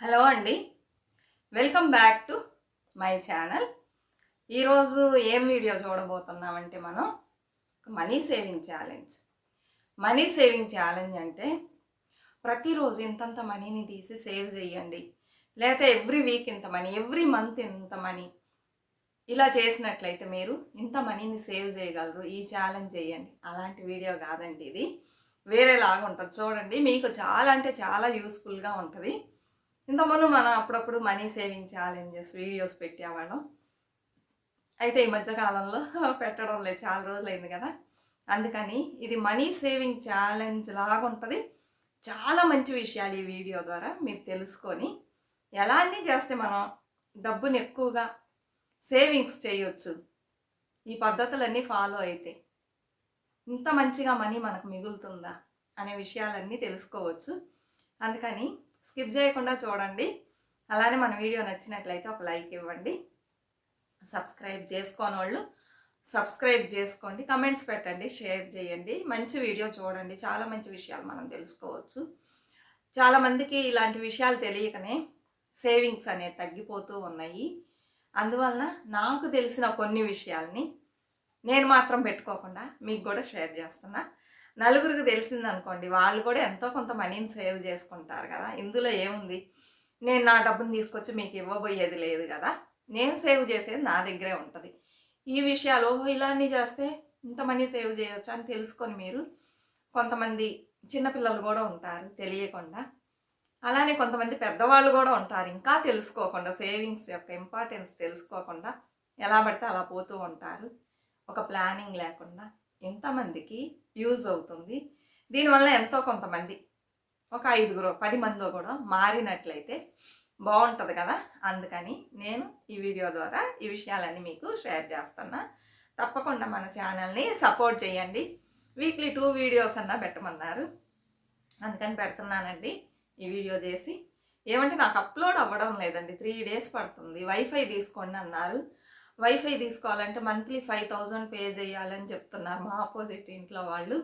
Hello అండి. Welcome back to my channel ఈరోజు ఏం వీడియో చూడబోతున్నామంటే మనం money saving challenge money saving challenge అంటే ప్రతిరోజు ఇంతంత మనీని తీసి సేవ్ చేయండి. లేకపోతే ఎవ్రీ వీక్ ఇంత మనీ ఎవ్రీ మంత్ ఇంత మనీ ఇలా చేసినట్లయితే మీరు ఇంత మనీని సేవ్ చేయగలరు. ఈ ఛాలెంజ్ చేయండి. అలాంటి వీడియో కాదండి ఇది. వేరేలాగా ఉంటుంది చూడండి. మీకు చాలా అంటే చాలా యూస్ఫుల్గా ఉంటుంది. ఇంతకుముందు మనం అప్పుడప్పుడు మనీ సేవింగ్ ఛాలెంజెస్ వీడియోస్ పెట్టేవాళ్ళం. అయితే ఈ మధ్యకాలంలో పెట్టడం లేదు. చాలా రోజులు అయింది కదా. అందుకని ఇది మనీ సేవింగ్ ఛాలెంజ్ లాగా ఉంటుంది. చాలా మంచి విషయాలు ఈ వీడియో ద్వారా మీరు తెలుసుకొని ఎలా అన్నీ చేస్తే మనం డబ్బుని ఎక్కువగా సేవింగ్స్ చేయొచ్చు. ఈ పద్ధతులన్నీ ఫాలో అయితే ఇంత మంచిగా మనీ మనకు మిగులుతుందా అనే విషయాలన్నీ తెలుసుకోవచ్చు. అందుకని స్కిప్ చేయకుండా చూడండి. అలానే మన వీడియో నచ్చినట్లయితే ఒక లైక్ ఇవ్వండి. సబ్స్క్రైబ్ చేసుకోని వాళ్ళు సబ్స్క్రైబ్ చేసుకోండి. కమెంట్స్ పెట్టండి షేర్ చేయండి. మంచి వీడియో చూడండి. చాలా మంచి విషయాలు మనం తెలుసుకోవచ్చు. చాలామందికి ఇలాంటి విషయాలు తెలియకనే సేవింగ్స్ అనేవి తగ్గిపోతూ ఉన్నాయి. అందువలన నాకు తెలిసిన కొన్ని విషయాల్ని నేను మాత్రం పెట్టుకోకుండా మీకు కూడా షేర్ చేస్తున్నా. నలుగురికి తెలిసిందనుకోండి వాళ్ళు కూడా ఎంతో కొంత మనీని సేవ్ చేసుకుంటారు కదా. ఇందులో ఏముంది? నేను నా డబ్బుని తీసుకొచ్చి మీకు ఇవ్వబోయేది లేదు కదా. నేను సేవ్ చేసేది నా దగ్గరే ఉంటుంది. ఈ విషయాలు ఇలానే చేస్తే ఇంత మనీ సేవ్ చేయొచ్చు అని తెలుసుకొని మీరు కొంతమంది చిన్నపిల్లలు కూడా ఉంటారు తెలియకుండా. అలానే కొంతమంది పెద్దవాళ్ళు కూడా ఉంటారు. ఇంకా తెలుసుకోకుండా సేవింగ్స్ యొక్క ఇంపార్టెన్స్ తెలుసుకోకుండా ఎలా పడితే అలా పోతూ ఉంటారు. ఒక ప్లానింగ్ లేకుండా ఎంతమందికి యూజ్ అవుతుంది. దీనివల్ల ఎంతో కొంతమంది ఒక ఐదుగురు పది మందో కూడా మారినట్లయితే బాగుంటుంది కదా? అందుకని నేను ఈ వీడియో ద్వారా ఈ విషయాలన్నీ మీకు షేర్ చేస్తున్నా. తప్పకుండా మన ఛానల్ని సపోర్ట్ చేయండి. వీక్లీ టూ వీడియోస్ అన్నా పెట్టమన్నారు. అందుకని పెడుతున్నానండి ఈ వీడియో చేసి. ఏమంటే నాకు అప్లోడ్ అవ్వడం లేదండి. త్రీ డేస్ పడుతుంది. వైఫై తీసుకోండి అన్నారు. వైఫై తీసుకోవాలంటే మంత్లీ ఫైవ్ థౌజండ్ పే చేయాలని చెప్తున్నారు. మా ఆపోజిట్ ఇంట్లో వాళ్ళు.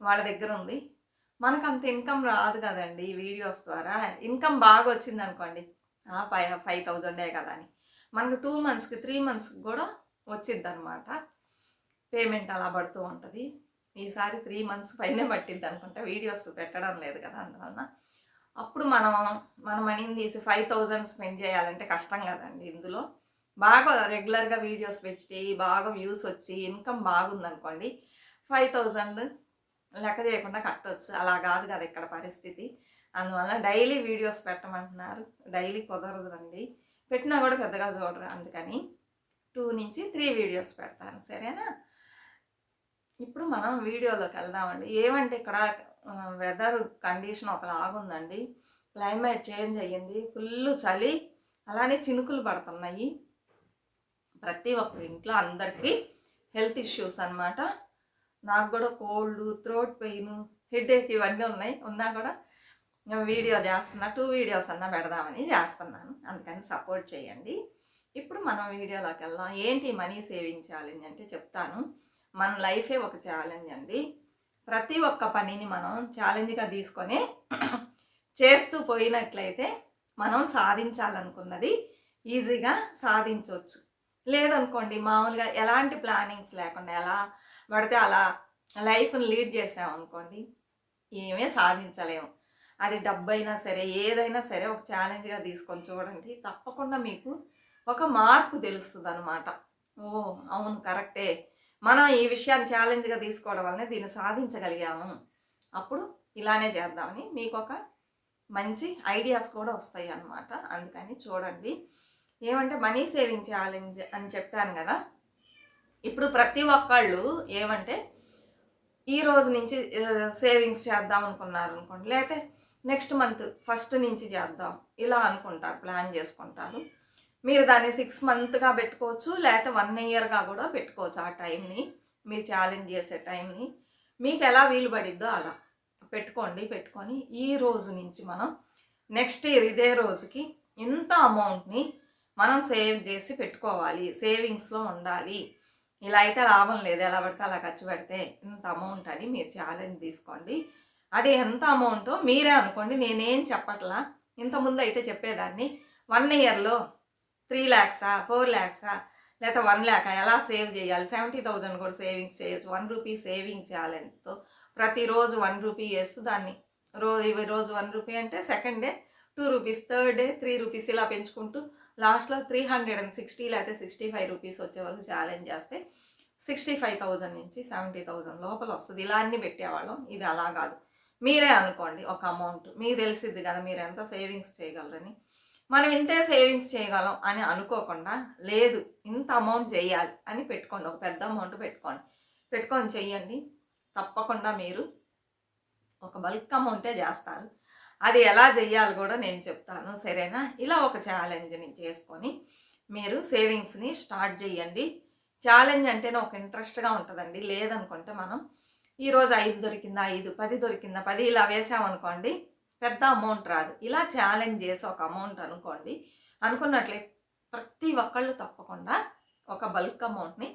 వాళ్ళ దగ్గర ఉంది. మనకు అంత ఇన్కమ్ రాదు కదండి ఈ వీడియోస్ ద్వారా. ఇన్కమ్ బాగా వచ్చింది అనుకోండి. ఫైవ్ ఫైవ్ థౌజండే కదా అని. మనకు టూ మంత్స్కి త్రీ మంత్స్కి కూడా వచ్చిద్ది అనమాట పేమెంట్ అలా పడుతూ ఉంటుంది. ఈసారి త్రీ మంత్స్ పైనే పట్టిద్ది అనుకుంటా. వీడియోస్ పెట్టడం లేదు కదా అందువలన. అప్పుడు మనం మన మనీని తీసి ఫైవ్ థౌజండ్ స్పెండ్ చేయాలంటే కష్టం కదండి ఇందులో. బాగా రెగ్యులర్గా వీడియోస్ పెట్టి బాగా వ్యూస్ వచ్చి ఇన్కమ్ బాగుందనుకోండి ఫైవ్ థౌజండ్ లెక్క చేయకుండా కట్టవచ్చు అలా కాదు కదా ఇక్కడ పరిస్థితి. అందువల్ల డైలీ వీడియోస్ పెట్టమంటున్నారు. డైలీ కుదరదండి పెట్టినా కూడా పెద్దగా చూడరు. అందుకని టూ నుంచి త్రీ వీడియోస్ పెడతాను. సరేనా? ఇప్పుడు మనం వీడియోలోకి వెళ్దామండి. ఏమంటే ఇక్కడ వెదర్ కండిషన్ ఒకలాగుందండి. క్లైమేట్ చేంజ్ అయ్యింది. ఫుల్ చలి అలానే చినుకులు పడుతున్నాయి. ప్రతి ఒక్క ఇంట్లో అందరికీ హెల్త్ ఇష్యూస్ అనమాట నాకు కూడా కోల్డ్ థ్రోట్ పెయిన్ హెడేక్ ఇవన్నీ ఉన్నాయి. ఉన్నా కూడా వీడియో చేస్తున్నా టూ వీడియోస్ అన్నా పెడదామని చేస్తున్నాను. అందుకని సపోర్ట్ చేయండి. ఇప్పుడు మనం వీడియోలోకి వెళ్దాం. ఏంటి మనీ సేవింగ్ ఛాలెంజ్ అంటే చెప్తాను. మన లైఫే ఒక ఛాలెంజ్ అండి. ప్రతి ఒక్క పనిని మనం ఛాలెంజ్గా తీసుకొని చేస్తూ పోయినట్లయితే మనం సాధించాలనుకున్నది ఈజీగా సాధించవచ్చు లేదనుకోండి మామూలుగా ఎలాంటి ప్లానింగ్స్ లేకుండా ఎలా పడితే అలా లైఫ్ని లీడ్ చేసామనుకోండి ఏమీ సాధించలేము అది డబ్బు అయినా సరే ఏదైనా సరే ఒక ఛాలెంజ్గా తీసుకొని చూడండి తప్పకుండా మీకు ఒక మార్పు తెలుస్తుంది అనమాట ఓ అవును కరెక్టే. మనం ఈ విషయాన్ని ఛాలెంజ్గా తీసుకోవడం వల్లనే దీన్ని సాధించగలిగాము. అప్పుడు ఇలానే చేద్దామని మీకు ఒక మంచి ఐడియాస్ కూడా వస్తాయి అన్నమాట అందుకని చూడండి. ఏమంటే మనీ సేవింగ్ ఛాలెంజ్ అని చెప్పాను కదా. ఇప్పుడు ప్రతి ఒక్కళ్ళు ఏమంటే ఈ రోజు నుంచి సేవింగ్స్ చేద్దాం అనుకున్నారు అనుకోండి. లేకపోతే నెక్స్ట్ మంత్ ఫస్ట్ నుంచి చేద్దాం. ఇలా అనుకుంటారు ప్లాన్ చేసుకుంటారు. మీరు దాన్ని సిక్స్ మంత్గా పెట్టుకోవచ్చు లేకపోతే వన్ ఇయర్గా కూడా పెట్టుకోవచ్చు ఆ టైంని మీరు ఛాలెంజ్ చేసే టైంని. మీకు ఎలా వీలు పడిద్దో అలా పెట్టుకోండి పెట్టుకొని ఈ రోజు నుంచి మనం నెక్స్ట్ ఇయర్ ఇదే రోజుకి ఇంత అమౌంట్ని మనం సేవ్ చేసి పెట్టుకోవాలి సేవింగ్స్లో ఉండాలి. ఇలా అయితే లాభం లేదు ఎలా పడితే అలా ఖర్చు పెడితే ఇంత అమౌంట్ అని మీరు ఛాలెంజ్ తీసుకోండి. అది ఎంత అమౌంటో మీరే అనుకోండి నేనేం చెప్పట్లా. ఇంతకుముందు అయితే చెప్పేదాన్ని వన్ ఇయర్లో త్రీ ల్యాక్సా ఫోర్ ల్యాక్సా లేకపోతే వన్ ల్యాక్ ఎలా సేవ్ చేయాలి? సెవెంటీ థౌజండ్ కూడా సేవింగ్స్ చేయొచ్చు వన్ రూపీ సేవింగ్ ఛాలెంజ్తో ప్రతిరోజు వన్ రూపీ వేస్తూ దాన్ని. రోజు రోజు వన్ రూపీ అంటే second day two rupees third day three rupees ఇలా పెంచుకుంటూ లాస్ట్లో త్రీ హండ్రెడ్ అండ్ సిక్స్టీ లేకపోతే సిక్స్టీ ఫైవ్ రూపీస్ వచ్చే వరకు ఛాలెంజ్ చేస్తే సిక్స్టీ ఫైవ్ థౌజండ్ నుంచి సెవెంటీ థౌజండ్ లోపల వస్తుంది. ఇలా అన్ని పెట్టేవాళ్ళం. ఇది అలా కాదు. మీరే అనుకోండి ఒక అమౌంట్ మీకు తెలిసిద్ది కదా మీరు ఎంత సేవింగ్స్ చేయగలరని. మనం ఇంతే సేవింగ్స్ చేయగలం అని అనుకోకుండా లేదు ఇంత అమౌంట్ చేయాలి అని పెట్టుకోండి. ఒక పెద్ద అమౌంట్ పెట్టుకోండి. పెట్టుకొని చెయ్యండి తప్పకుండా మీరు ఒక బల్క్ అమౌంటే చేస్తారు. అది ఎలా చెయ్యాలి కూడా నేను చెప్తాను సరేనా? ఇలా ఒక ఛాలెంజ్ని చేసుకొని మీరు సేవింగ్స్ని స్టార్ట్ చేయండి. ఛాలెంజ్ అంటేనే ఒక ఇంట్రెస్ట్గా ఉంటుందండి. లేదనుకుంటే మనం ఈరోజు ఐదు దొరికిందా ఐదు పది దొరికిందా పది ఇలా వేసామనుకోండి పెద్ద అమౌంట్ రాదు. ఇలా ఛాలెంజ్ చేసి ఒక అమౌంట్ అనుకోండి అనుకున్నట్లే ప్రతి ఒక్కళ్ళు తప్పకుండా ఒక బల్క్ అమౌంట్ని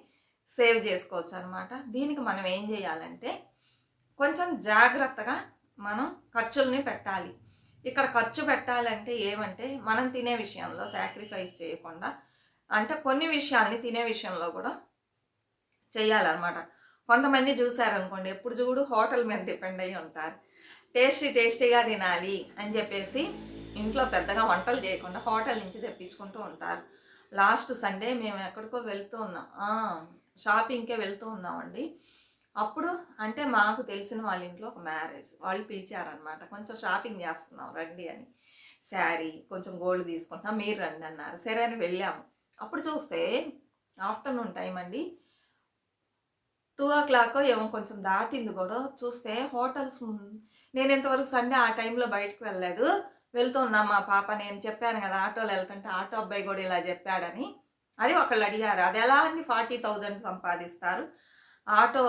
సేవ్ చేసుకోవచ్చు అనమాట దీనికి మనం ఏం చేయాలంటే కొంచెం జాగ్రత్తగా మనం ఖర్చుల్ని పెట్టాలి. ఇక్కడ ఖర్చు పెట్టాలంటే ఏమంటే మనం తినే విషయంలో సాక్రిఫైస్ చేయకుండా అంటే కొన్ని విషయాల్ని తినే విషయంలో కూడా చేయాలన్నమాట. కొంతమంది చూసారనుకోండి ఎప్పుడు చూడు హోటల్ మీద డిపెండ్ అయ్యి ఉంటారు. టేస్టీ టేస్టీగా తినాలి అని చెప్పేసి ఇంట్లో పెద్దగా వంటలు చేయకుండా హోటల్ నుంచి తెప్పించుకుంటూ ఉంటారు. లాస్ట్ సండే మేము ఎక్కడికో వెళ్తూ ఉన్నాం. షాపింగ్కే వెళ్తూ ఉన్నామండి. అప్పుడు అంటే మాకు తెలిసిన వాళ్ళ ఇంట్లో ఒక మ్యారేజ్. వాళ్ళు పిలిచారనమాట కొంచెం షాపింగ్ చేస్తున్నాం రండి అని. శారీ కొంచెం గోల్డ్ తీసుకుంటున్నాం మీరు రండి అన్నారు. సరే అని వెళ్ళాము. అప్పుడు చూస్తే ఆఫ్టర్నూన్ టైం అండి. టూ ఓ క్లాక్ ఏమో కొంచెం దాటింది కూడా. చూస్తే హోటల్స్ నేను ఇంతవరకు సండే ఆ టైంలో బయటకు వెళ్ళలేదు. వెళ్తున్నా మా పాప నేను చెప్పాను కదా ఆటోలో వెళ్తుంటే ఆటో అబ్బాయి కూడా ఇలా చెప్పాడని. అది ఒకళ్ళు అడిగారు అది ఎలా అండి? ఫార్టీ థౌజండ్ సంపాదిస్తారు. ఆటో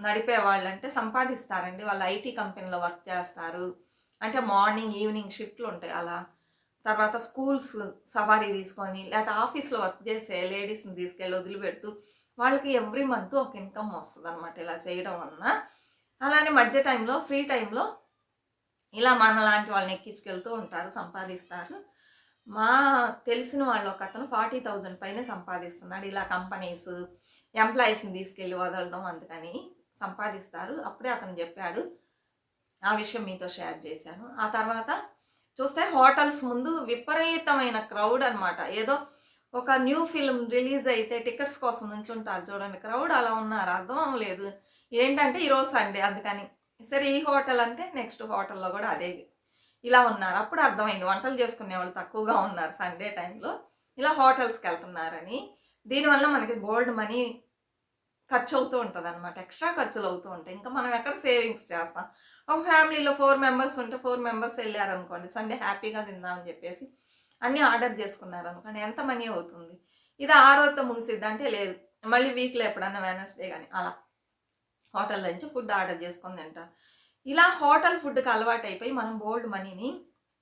నడిపే వాళ్ళంటే సంపాదిస్తారండి. వాళ్ళు ఐటీ కంపెనీలో వర్క్ చేస్తారు. అంటే మార్నింగ్ ఈవినింగ్ షిఫ్ట్లు ఉంటాయి అలా. తర్వాత స్కూల్స్ సవారీ తీసుకొని లేకపోతే ఆఫీస్లో వర్క్ చేసే లేడీస్ని తీసుకెళ్ళి వదిలిపెడుతూ వాళ్ళకి ఎవ్రీ మంత్ ఒక ఇన్కమ్ వస్తుంది అనమాట ఇలా చేయడం వలన. అలానే మధ్య టైంలో ఫ్రీ టైంలో ఇలా మన లాంటి వాళ్ళని ఎక్కించుకెళ్తూ ఉంటారు సంపాదిస్తారు. మా తెలిసిన వాళ్ళు ఒక అతను ఫార్టీ థౌజండ్ పైన సంపాదిస్తున్నాడు. ఇలా కంపెనీస్ ఎంప్లాయీస్ని తీసుకెళ్ళి వదలడం అందుకని సంపాదిస్తారు. అప్పుడే అతను చెప్పాడు ఆ విషయం మీతో షేర్ చేశాను. ఆ తర్వాత చూస్తే హోటల్స్ ముందు విపరీతమైన క్రౌడ్ అనమాట ఏదో ఒక న్యూ ఫిల్మ్ రిలీజ్ అయితే టికెట్స్ కోసం నుంచి ఉంటారు చూడండి. క్రౌడ్ అలా ఉన్నారు అర్థం అవ్వలేదు. ఏంటంటే ఈరోజు సండే అందుకని. సరే ఈ హోటల్ అంటే నెక్స్ట్ హోటల్లో కూడా అదే. ఇలా ఉన్నారు. అప్పుడు అర్థమైంది వంటలు చేసుకునే వాళ్ళు తక్కువగా ఉన్నారు సండే టైంలో. ఇలా హోటల్స్కి వెళ్తున్నారని. దీనివల్ల మనకి గోల్డ్ మనీ ఖర్చు అవుతూ ఉంటుంది అనమాట ఎక్స్ట్రా ఖర్చులు అవుతూ ఉంటాయి. ఇంకా మనం ఎక్కడ సేవింగ్స్ చేస్తాం? ఒక ఫ్యామిలీలో ఫోర్ మెంబర్స్ ఉంటే ఫోర్ మెంబర్స్ వెళ్ళారనుకోండి సండే హ్యాపీగా తిందామని చెప్పేసి అన్నీ ఆర్డర్ చేసుకున్నారు అనుకోండి ఎంత మనీ అవుతుంది? ఇది ఆ రోజుతో ముగిసిద్ది అంటే లేదు. మళ్ళీ వీక్లో ఎప్పుడన్నా వెనస్డే కానీ అలా హోటల్ నుంచి ఫుడ్ ఆర్డర్ చేసుకొని తింటారు. ఇలా హోటల్ ఫుడ్కి అలవాటు అయిపోయి మనం బోల్డ్ మనీని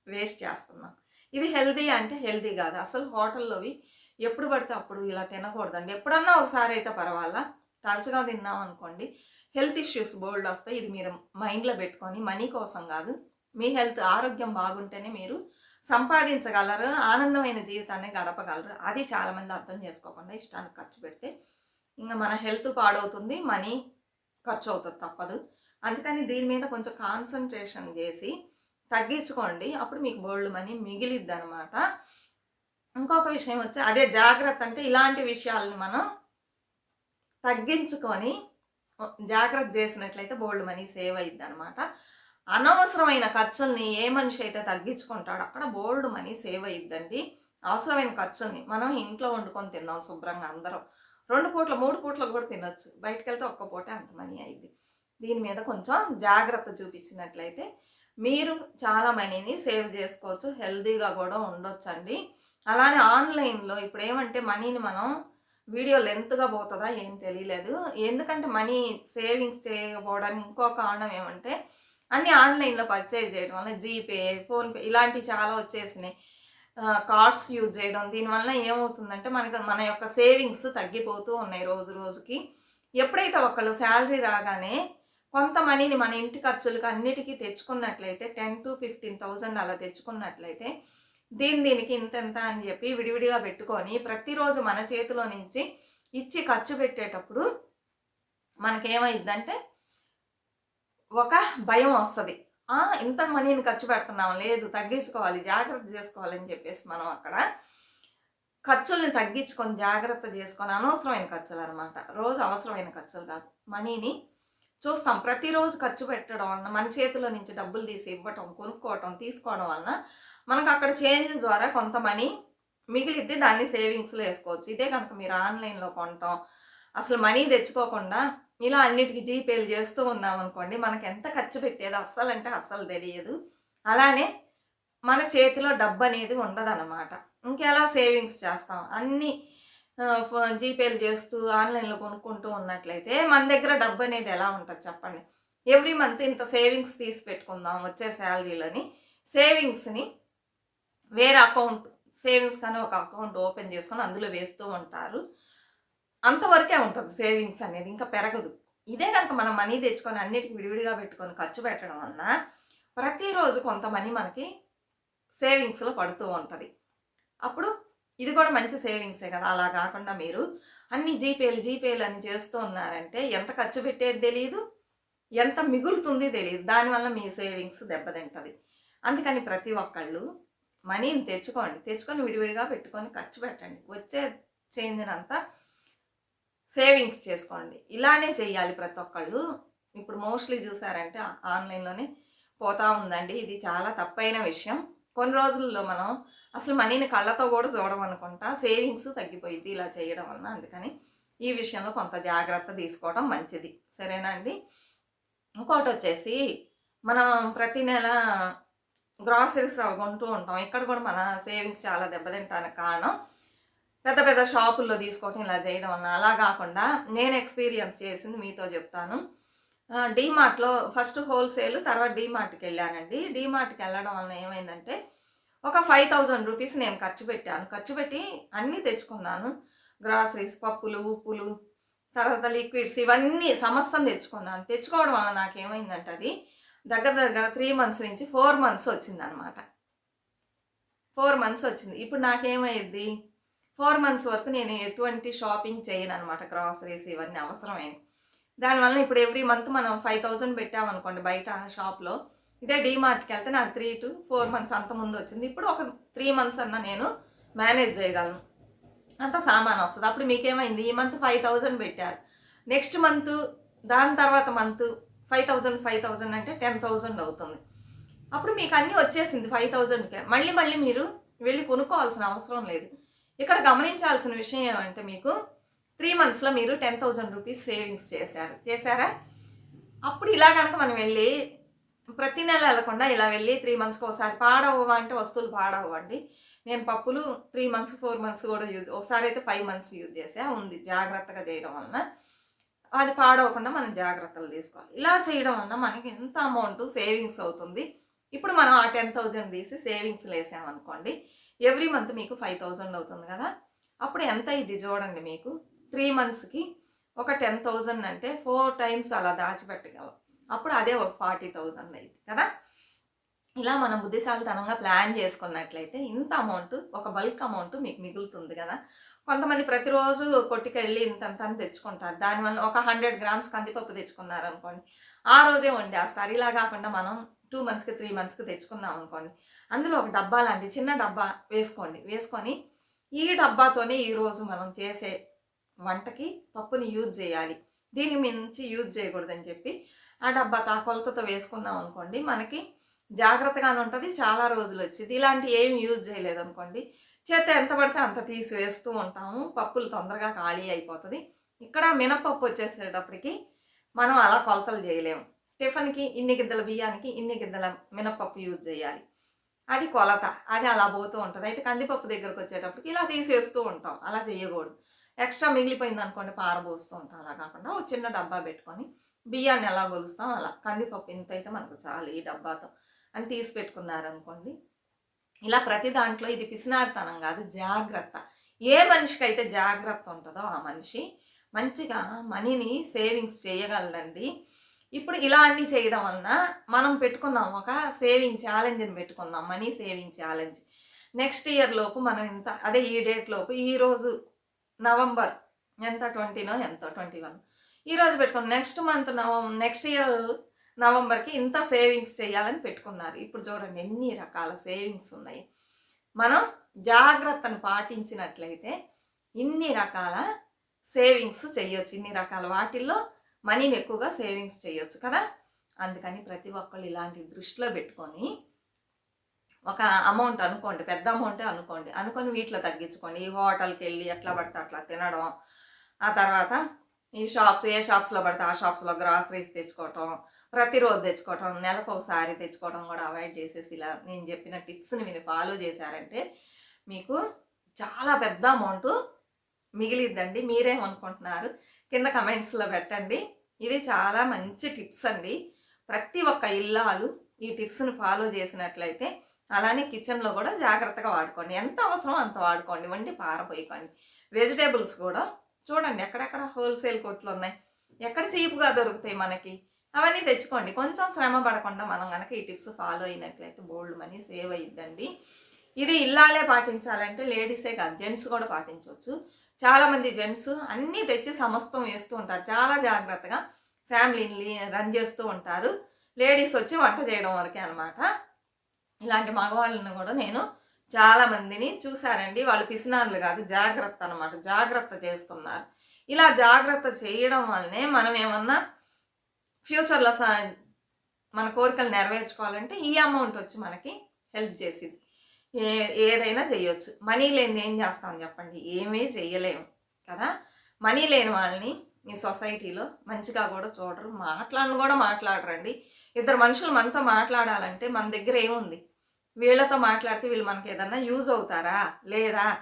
వేస్ట్ చేస్తున్నాం. ఇది హెల్దీ అంటే హెల్దీ కాదు. అసలు హోటల్లోవి ఎప్పుడు పడితే అప్పుడు ఇలా తినకూడదండి ఎప్పుడన్నా ఒకసారి అయితే పర్వాలా? తరచుగా తిన్నాం అనుకోండి హెల్త్ ఇష్యూస్ బోల్డ్ వస్తాయి. ఇది మీరు మైండ్లో పెట్టుకొని మనీ కోసం కాదు. మీ హెల్త్ ఆరోగ్యం బాగుంటేనే మీరు సంపాదించగలరు ఆనందమైన జీవితాన్ని గడపగలరు. అది చాలామంది అర్థం చేసుకోకుండా ఇష్టానికి ఖర్చు పెడితే ఇంకా మన హెల్త్ పాడవుతుంది మనీ ఖర్చు అవుతుంది తప్పదు. అందుకని దీని మీద కొంచెం కాన్సన్ట్రేషన్ చేసి తగ్గించుకోండి. అప్పుడు మీకు బోల్డ్ మనీ మిగిలిద్ది అనమాట ఇంకొక విషయం వచ్చి అదే జాగ్రత్త అంటే ఇలాంటి విషయాలను మనం తగ్గించుకొని జాగ్రత్త చేసినట్లయితే బోల్డ్ మనీ సేవ్ అయ్యిద్ది అనమాట అనవసరమైన ఖర్చుల్ని ఏ మనిషి అయితే తగ్గించుకుంటాడో అక్కడ బోల్డ్ మనీ సేవ్ అయ్యిద్దండి అవసరమైన ఖర్చుల్ని మనం ఇంట్లో వండుకొని తిందాం శుభ్రంగా అందరం. రెండు పూట్ల మూడు పూట్లకు కూడా తినొచ్చు. బయటకు వెళ్తే ఒక్క పూట అంత మనీ అయింది. దీని మీద కొంచెం జాగ్రత్త చూపించినట్లయితే మీరు చాలా మనీని సేవ్ చేసుకోవచ్చు. హెల్దీగా కూడా ఉండొచ్చండి. అలానే ఆన్లైన్లో ఇప్పుడు ఏమంటే మనీని మనం వీడియో లెంత్గా పోతుందా ఏం తెలియలేదు ఎందుకంటే మనీ సేవింగ్స్ చేయకపోవడానికి ఇంకో కారణం ఏమంటే అన్నీ ఆన్లైన్లో పర్చేజ్ చేయడం వల్ల జీపే ఫోన్పే ఇలాంటివి చాలా వచ్చేసినాయి. కార్డ్స్ యూజ్ చేయడం దీనివల్ల ఏమవుతుందంటే మనకు మన యొక్క సేవింగ్స్ తగ్గిపోతూ ఉన్నాయి రోజు రోజుకి. ఎప్పుడైతే ఒకళ్ళు శాలరీ రాగానే కొంత మనీని మన ఇంటి ఖర్చులకు అన్నిటికీ తెచ్చుకున్నట్లయితే టెన్ టు ఫిఫ్టీన్ థౌజండ్ అలా తెచ్చుకున్నట్లయితే దీని దీనికి ఇంతెంత అని చెప్పి విడివిడిగా పెట్టుకొని ప్రతిరోజు మన చేతిలో నుంచి ఇచ్చి ఖర్చు పెట్టేటప్పుడు మనకేమైందంటే ఒక భయం వస్తుంది. ఇంత మనీని ఖర్చు పెడుతున్నాం లేదు తగ్గించుకోవాలి జాగ్రత్త చేసుకోవాలని చెప్పేసి మనం అక్కడ ఖర్చుల్ని తగ్గించుకొని జాగ్రత్త చేసుకొని అనవసరమైన ఖర్చులు అనమాట రోజు అవసరమైన ఖర్చులు కాదు. మనీని చూస్తాం. ప్రతిరోజు ఖర్చు పెట్టడం వలన మన చేతిలో నుంచి డబ్బులు తీసి ఇవ్వటం కొనుక్కోవటం తీసుకోవడం వలన మనకు అక్కడ చేంజ్ ద్వారా కొంత మనీ మిగిలిద్ది దాన్ని సేవింగ్స్లో వేసుకోవచ్చు. ఇదే కనుక మీరు ఆన్లైన్లో కొనటం అసలు మనీ తెచ్చుకోకుండా ఇలా అన్నిటికీ జీపేలు చేస్తూ ఉన్నాం అనుకోండి మనకి ఎంత ఖర్చు పెట్టేది అస్సలు అంటే అస్సలు తెలియదు. అలానే మన చేతిలో డబ్బు అనేది ఉండదన్నమాట. ఇంకెలా సేవింగ్స్ చేస్తాం? అన్నీ జీపేలు చేస్తూ ఆన్లైన్లో కొనుక్కుంటూ ఉన్నట్లయితే మన దగ్గర డబ్బు అనేది ఎలా ఉంటుంది చెప్పండి? ఎవ్రీ మంత్ ఇంత సేవింగ్స్ తీసి పెట్టుకుందాం వచ్చే శాలరీలోని. సేవింగ్స్ని వేరే అకౌంట్ సేవింగ్స్ కానీ ఒక అకౌంట్ ఓపెన్ చేసుకొని అందులో వేస్తూ ఉంటారు. అంతవరకే ఉంటుంది సేవింగ్స్ అనేది ఇంకా పెరగదు. ఇదే కనుక మనం మనీ తెచ్చుకొని అన్నిటికి విడివిడిగా పెట్టుకొని ఖర్చు పెట్టడం వలన ప్రతిరోజు కొంత మనీ మనకి సేవింగ్స్లో పడుతూ ఉంటుంది. అప్పుడు ఇది కూడా మంచి సేవింగ్సే కదా అలా కాకుండా మీరు అన్ని జీపేలు జీపేలు అని చేస్తూ ఉన్నారంటే ఎంత ఖర్చు పెట్టేది తెలియదు ఎంత మిగులుతుంది తెలియదు దానివల్ల మీ సేవింగ్స్ దెబ్బతింటుంది. అందుకని ప్రతి ఒక్కళ్ళు మనీని తెచ్చుకోండి. తెచ్చుకొని విడివిడిగా పెట్టుకొని ఖర్చు పెట్టండి. వచ్చే చేంజ్నంతా సేవింగ్స్ చేసుకోండి. ఇలానే చేయాలి ప్రతి ఒక్కళ్ళు. ఇప్పుడు మోస్ట్లీ చూసారంటే ఆన్లైన్లోనే పోతా ఉందండి. ఇది చాలా తప్పైన విషయం. కొన్ని రోజుల్లో మనం అసలు మనీని కళ్ళతో కూడా చూడమనుకుంటా సేవింగ్స్ తగ్గిపోయింది ఇలా చేయడం వలన. అందుకని ఈ విషయంలో కొంత జాగ్రత్త తీసుకోవడం మంచిది. సరేనా అండి? ఇంకోటి వచ్చేసి మనం ప్రతి నెల గ్రాసరీస్ అవి కొంటూ ఉంటాం. ఇక్కడ కూడా మన సేవింగ్స్ చాలా దెబ్బతింటానికి కారణం పెద్ద పెద్ద షాపుల్లో తీసుకోవటం ఇలా చేయడం వల్ల అలా కాకుండా నేను ఎక్స్పీరియన్స్ చేసింది మీతో చెప్తాను. డీమార్ట్లో ఫస్ట్ హోల్సేల్ తర్వాత డీమార్ట్కి వెళ్ళానండి. డీమార్ట్కి వెళ్ళడం వలన ఏమైందంటే ఒక ఫైవ్ థౌజండ్ రూపీస్ నేను ఖర్చు పెట్టాను. ఖర్చు పెట్టి అన్నీ తెచ్చుకున్నాను. గ్రాసరీస్ పప్పులు ఉప్పులు తర్వాత లిక్విడ్స్ ఇవన్నీ సమస్తం తెచ్చుకున్నాను. తెచ్చుకోవడం వల్ల నాకు ఏమైందంటే అది దగ్గర దగ్గర త్రీ మంత్స్ నుంచి ఫోర్ మంత్స్ వచ్చింది అనమాట ఫోర్ మంత్స్ వచ్చింది. ఇప్పుడు నాకేమైంది ఫోర్ మంత్స్ వరకు నేను ఎటువంటి షాపింగ్ చేయను అనమాట గ్రాసరీస్ ఇవన్నీ అవసరమైనవి దానివల్ల ఇప్పుడు ఎవ్రీ మంత్ మనం ఫైవ్ థౌజండ్ పెట్టామనుకోండి బయట షాప్లో ఇదే డీమార్ట్కి వెళ్తే నాకు త్రీ టు ఫోర్ మంత్స్ అంత ముందు వచ్చింది. ఇప్పుడు ఒక త్రీ మంత్స్ అన్న నేను మేనేజ్ చేయగలను. అంత సామాన్ వస్తుంది. అప్పుడు మీకేమైంది? ఈ మంత్ ఫైవ్ థౌజండ్ పెట్టారు. నెక్స్ట్ మంత్ దాని తర్వాత month five thousand five thousand అంటే టెన్ థౌజండ్ అవుతుంది. అప్పుడు మీకు అన్నీ వచ్చేసింది ఫైవ్ థౌజండ్కే మళ్ళీ మళ్ళీ మీరు వెళ్ళి కొనుక్కోవాల్సిన అవసరం లేదు. ఇక్కడ గమనించాల్సిన విషయం ఏమంటే మీకు త్రీ మంత్స్లో మీరు టెన్ థౌజండ్ రూపీస్ సేవింగ్స్ చేశారు. చేశారా? అప్పుడు ఇలా కనుక మనం వెళ్ళి ప్రతి నెల వెళ్ళకుండా ఇలా వెళ్ళి త్రీ మంత్స్కి ఒకసారి పాడవ్వ అంటే వస్తువులు పాడవ్వండి. నేను పప్పులు త్రీ మంత్స్ ఫోర్ మంత్స్ కూడా యూజ్ ఒకసారి అయితే ఫైవ్ మంత్స్ యూజ్ చేసా ఉంది. జాగ్రత్తగా చేయడం వలన. అది పాడవకుండా మనం జాగ్రత్తలు తీసుకోవాలి. ఇలా చేయడం వలన మనకి ఎంత అమౌంట్ సేవింగ్స్ అవుతుంది? ఇప్పుడు మనం ఆ టెన్ థౌజండ్ తీసి సేవింగ్స్ వేసామనుకోండి ఎవ్రీ మంత్ మీకు ఫైవ్ థౌజండ్ అవుతుంది కదా? అప్పుడు ఎంత ఇది చూడండి మీకు. త్రీ మంత్స్కి ఒక టెన్ థౌజండ్ అంటే ఫోర్ టైమ్స్ అలా దాచిపెట్టగలం. అప్పుడు అదే ఒక ఫార్టీ థౌజండ్ అయింది కదా? ఇలా మనం బుద్ధిశాలితనంగా ప్లాన్ చేసుకున్నట్లయితే ఇంత అమౌంట్ ఒక బల్క్ అమౌంట్ మీకు మిగులుతుంది కదా? కొంతమంది ప్రతిరోజు కొట్టుకెళ్ళి ఇంత అని తెచ్చుకుంటారు. దానివల్ల ఒక హండ్రెడ్ గ్రామ్స్ కందిపప్పు తెచ్చుకున్నారు అనుకోండి ఆ రోజే వండేస్తారు ఇలా కాకుండా మనం టూ మంత్స్కి త్రీ మంత్స్కి తెచ్చుకున్నాం అనుకోండి. అందులో ఒక డబ్బా లాంటి చిన్న డబ్బా వేసుకోండి. వేసుకొని ఈ డబ్బాతోనే ఈరోజు మనం చేసే వంటకి పప్పుని యూజ్ చేయాలి. దీని మించి యూజ్ చేయకూడదని చెప్పి ఆ డబ్బా తా కొలతతో వేసుకున్నాం అనుకోండి మనకి జాగ్రత్తగానే ఉంటుంది చాలా రోజులు వచ్చింది. ఇలాంటి ఏమి యూజ్ చేయలేదు అనుకోండి చేత ఎంత పడితే అంత తీసి వేస్తూ ఉంటాము. పప్పులు తొందరగా ఖాళీ అయిపోతుంది. ఇక్కడ మినపప్పు వచ్చేసేటప్పటికి మనం అలా కొలతలు చేయలేము. టిఫిన్కి ఇన్ని గిద్దల బియ్యానికి ఇన్ని గిద్దల మినపప్పు యూజ్ చేయాలి. అది కొలత. అది అలా పోతూ ఉంటుంది. అయితే కందిపప్పు దగ్గరకు వచ్చేటప్పటికి ఇలా తీసేస్తూ ఉంటాం. అలా చేయకూడదు. ఎక్స్ట్రా మిగిలిపోయింది అనుకోండి పారబోస్తూ ఉంటాం. అలా కాకుండా ఒక చిన్న డబ్బా పెట్టుకొని బియ్యాన్ని ఎలా కొలుస్తాం అలా కందిపప్పు ఇంత అయితే మనకు చాలు ఈ డబ్బాతో అని తీసి పెట్టుకున్నారనుకోండి ఇలా ప్రతి దాంట్లో ఇది పిసినారితనం కాదు జాగ్రత్త. ఏ మనిషికి అయితే జాగ్రత్త ఉంటుందో ఆ మనిషి మంచిగా మనీని సేవింగ్స్ చేయగలండి ఇప్పుడు ఇలా అన్ని చేయడం వలన మనం పెట్టుకున్నాం ఒక సేవింగ్ ఛాలెంజ్ని పెట్టుకున్నాం money saving challenge. Next year లోపు మనం ఇంత అదే ఈ డేట్ లోపు ఈ రోజు నవంబర్ ఎంత? ట్వంటీనో ఎంతో? Twenty one. ఈ రోజు పెట్టుకున్నాం. నెక్స్ట్ మంత్ నవం నెక్స్ట్ ఇయర్ నవంబర్కి ఇంత సేవింగ్స్ చేయాలని పెట్టుకున్నారు. ఇప్పుడు చూడండి ఎన్ని రకాల సేవింగ్స్ ఉన్నాయి. మనం జాగ్రత్తను పాటించినట్లయితే ఇన్ని రకాల సేవింగ్స్ చేయొచ్చు. ఇన్ని రకాల వాటిల్లో మనీని ఎక్కువగా సేవింగ్స్ చేయొచ్చు కదా. అందుకని ప్రతి ఒక్కళ్ళు ఇలాంటి దృష్టిలో పెట్టుకొని ఒక అమౌంట్ అనుకోండి పెద్ద అమౌంటే అనుకోండి. అనుకొని వీటిలో తగ్గించుకోండి. ఈ హోటల్కి వెళ్ళి ఎట్లా పడితే అట్లా తినడం ఆ తర్వాత ఈ షాప్స్ ఏ షాప్స్లో పడితే ఆ షాప్స్లో గ్రాసరీస్ తెచ్చుకోవటం ప్రతిరోజు తెచ్చుకోవటం నెలకు ఒకసారి తెచ్చుకోవడం కూడా అవాయిడ్ చేసేసి ఇలా నేను చెప్పిన టిప్స్ని మీరు ఫాలో చేశారంటే మీకు చాలా పెద్ద అమౌంట్ మిగిలిద్దండి. మీరేమనుకుంటున్నారు? కింద కమెంట్స్లో పెట్టండి. ఇది చాలా మంచి టిప్స్ అండి. ప్రతి ఒక్క ఇల్లాలు ఈ టిప్స్ని ఫాలో చేసినట్లయితే అలానే కిచెన్లో కూడా జాగ్రత్తగా వాడుకోండి. ఎంత అవసరం అంత వాడుకోండి. వండి పారపోయికోండి వెజిటేబుల్స్ కూడా చూడండి ఎక్కడెక్కడ హోల్సేల్ కొట్లు ఉన్నాయి ఎక్కడ చీప్గా దొరుకుతాయి మనకి? అవన్నీ తెచ్చుకోండి. కొంచెం శ్రమ పడకుండా మనం కనుక ఈ టిప్స్ ఫాలో అయినట్లయితే బోల్డ్ మనీ సేవ్ అయ్యిద్దండి ఇది ఇల్లాలే పాటించాలంటే లేడీసే కాదు జెంట్స్ కూడా పాటించవచ్చు. చాలామంది జెంట్స్ అన్నీ తెచ్చి సమస్తం వేస్తూ ఉంటారు. చాలా జాగ్రత్తగా ఫ్యామిలీని రన్ చేస్తూ ఉంటారు. లేడీస్ వచ్చి వంట చేయడం వరకే అనమాట ఇలాంటి మగవాళ్ళని కూడా నేను చాలా మందిని చూశారండి వాళ్ళు పిసినారులు కాదు జాగ్రత్త అనమాట జాగ్రత్త చేస్తున్నారు. ఇలా జాగ్రత్త చేయడం వల్లనే మనం ఏమన్నా ఫ్యూచర్లో స మన కోరికలు నెరవేర్చుకోవాలంటే ఈ అమౌంట్ వచ్చి మనకి హెల్ప్ చేసింది. ఏ ఏదైనా చేయొచ్చు మనీ లేని ఏం చేస్తాం చెప్పండి? ఏమీ చేయలేము కదా? మనీ లేని వాళ్ళని ఈ సొసైటీలో మంచిగా కూడా చూడరు. మాట్లాడను కూడా మాట్లాడరండి. ఇద్దరు మనుషులు మనతో మాట్లాడాలంటే మన దగ్గర ఏముంది? వీళ్ళతో మాట్లాడితే వీళ్ళు మనకి ఏదన్నా యూజ్ అవుతారా? లేదా?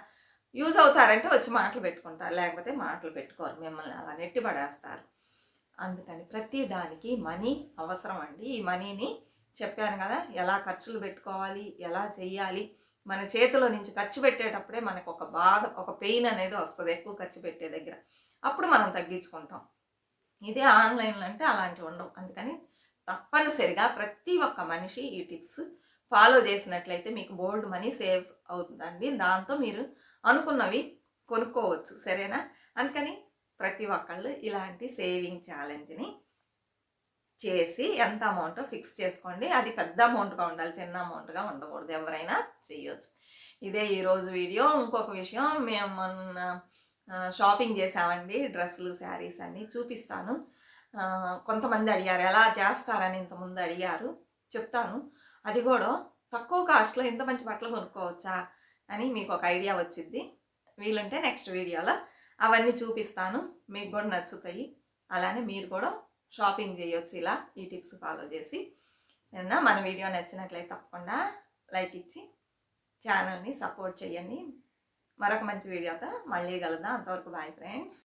యూజ్ అవుతారంటే వచ్చి మాటలు పెట్టుకుంటారు. లేకపోతే మాటలు పెట్టుకోరు. మిమ్మల్ని అలా నెట్టి పడేస్తారు అందుకని ప్రతి దానికి మనీ అవసరం అండి ఈ మనీని చెప్పాను కదా ఎలా ఖర్చులు పెట్టుకోవాలి ఎలా చేయాలి? మన చేతిలో నుంచి ఖర్చు పెట్టేటప్పుడే మనకు ఒక బాధ ఒక పెయిన్ అనేది వస్తుంది ఎక్కువ ఖర్చు పెట్టే దగ్గర. అప్పుడు మనం తగ్గించుకుంటాం. ఇదే ఆన్లైన్లో అంటే అలాంటివి ఉండవు. అందుకని తప్పనిసరిగా ప్రతి ఒక్క మనిషి ఈ టిప్స్ ఫాలో చేసినట్లయితే మీకు బోల్డ్ మనీ సేవ్ అవుతుందండి. దాంతో మీరు అనుకున్నవి కొనుక్కోవచ్చు. సరేనా? అందుకని ప్రతి ఒక్కళ్ళు ఇలాంటి సేవింగ్ ఛాలెంజ్ని చేసి ఎంత అమౌంట్ ఫిక్స్ చేసుకోండి. అది పెద్ద అమౌంట్గా ఉండాలి చిన్న అమౌంట్గా ఉండకూడదు. ఎవరైనా చేయొచ్చు. ఇదే ఈరోజు వీడియో. ఇంకొక విషయం మేము మొన్న షాపింగ్ చేసామండి. డ్రెస్సులు శారీస్ అన్నీ చూపిస్తాను. కొంతమంది అడిగారు ఎలా చేస్తారని? ఇంతకుముందు అడిగారు. చెప్తాను. అది కూడా తక్కువ కాస్ట్లో ఇంత మంచి బట్టలు కొనుక్కోవచ్చా అని మీకు ఒక ఐడియా వచ్చింది వీలుంటే నెక్స్ట్ వీడియోలో అవన్నీ చూపిస్తాను. మీకు కూడా నచ్చుతాయి. అలానే మీరు కూడా షాపింగ్ చేయొచ్చు ఇలా. ఈ టిప్స్ ఫాలో చేసి. ఏదన్నా మన వీడియో నచ్చినట్లయితే తప్పకుండా లైక్ ఇచ్చి ఛానల్ని సపోర్ట్ చేయండి. మరొక మంచి వీడియోతో మళ్ళీ కలుద్దాం. అంతవరకు బాయ్ ఫ్రెండ్స్.